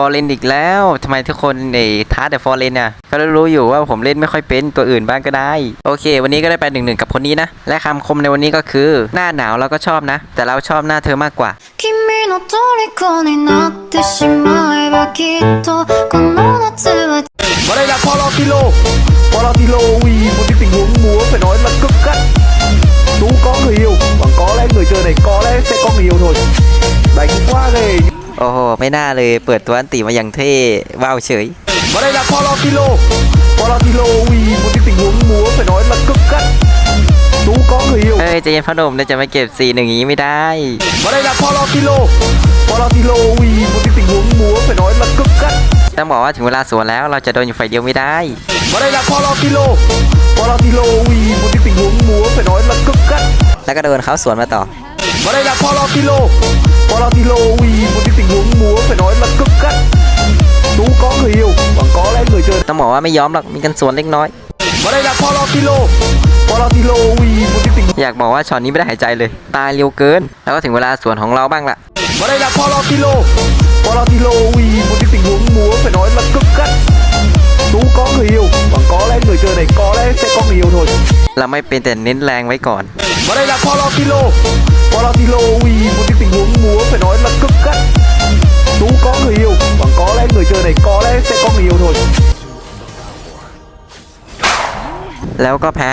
ฟอร์เรนอีกแล้วทำไมทุกคนเอ้ท้าแต่ฟอร์เรนอะก็รู้อยู่ว่าผมเล่นไม่ค่อยเป็นตัวอื่นบ้างก็ได้ โอเค วันนี้ก็ได้ไปหนึ่งหนึ่งกับคนนี้นะ และคำคมในวันนี้ก็คือ หน้าหนาวเราก็ชอบนะ แต่เราชอบหน้าเธอมากกว่ามาเลยละพอลอติโลพอลอติโลวีบุติติงหัวหมูเป็น โอ้โห ไม่น่าเลย เปิดตัวอันติมาอย่างเท่ ว้าวเฉย Và đây là Paulo Tilo Paulo Tilo vì một cái tình huống múa phải nói là cực cắt Tú có người yêu เอ้ยใจเย็นพ่อหนุ่มนะจะมาเก็บสีหนึ่างนี้ไม่ได้ Và đây là Paulo Tilo Paulo Tilo vì một cái tình huống múa phải nói là cực cắt ต้องบอกว่าถึงเวลาสวนแล้วเราจะโดนอยู่ฝ่ายเดียวไม่ได้ Và đây là Paulo Tilo Paulo Tilo vì một cái tình huống múa phải nói là cực cắt แล้วก็โดนเขาสวนมาต่อ Và đây là Paulo Tilo Paulo Tilo vì một phải nói là cực cắt Tú có người yêu Và có lẽ người chơi ต้องบอกว่าไม่ยอมหรอกมีกันสวนเล็กน้อย Và đây là Paulo Tilo Paulo Tilo vì một cái tình อยากบอกว่าช็อตนี้ไม่ได้หายใจเลย ตายเร็วเกิน แล้วก็ถึงเวลาสวนของเราบ้างละ Và đây là Paulo Tilo Paulo Tilo vì một cái tình huống múa phải nói là cực cắt Tú có người yêu Và có lẽ người chơi này có lẽ sẽ có người yêu thôi เราไม่เป็นแต่เน้นแรงไว้ก่อน Và đây là Paulo Tilo แล้วก็แพ้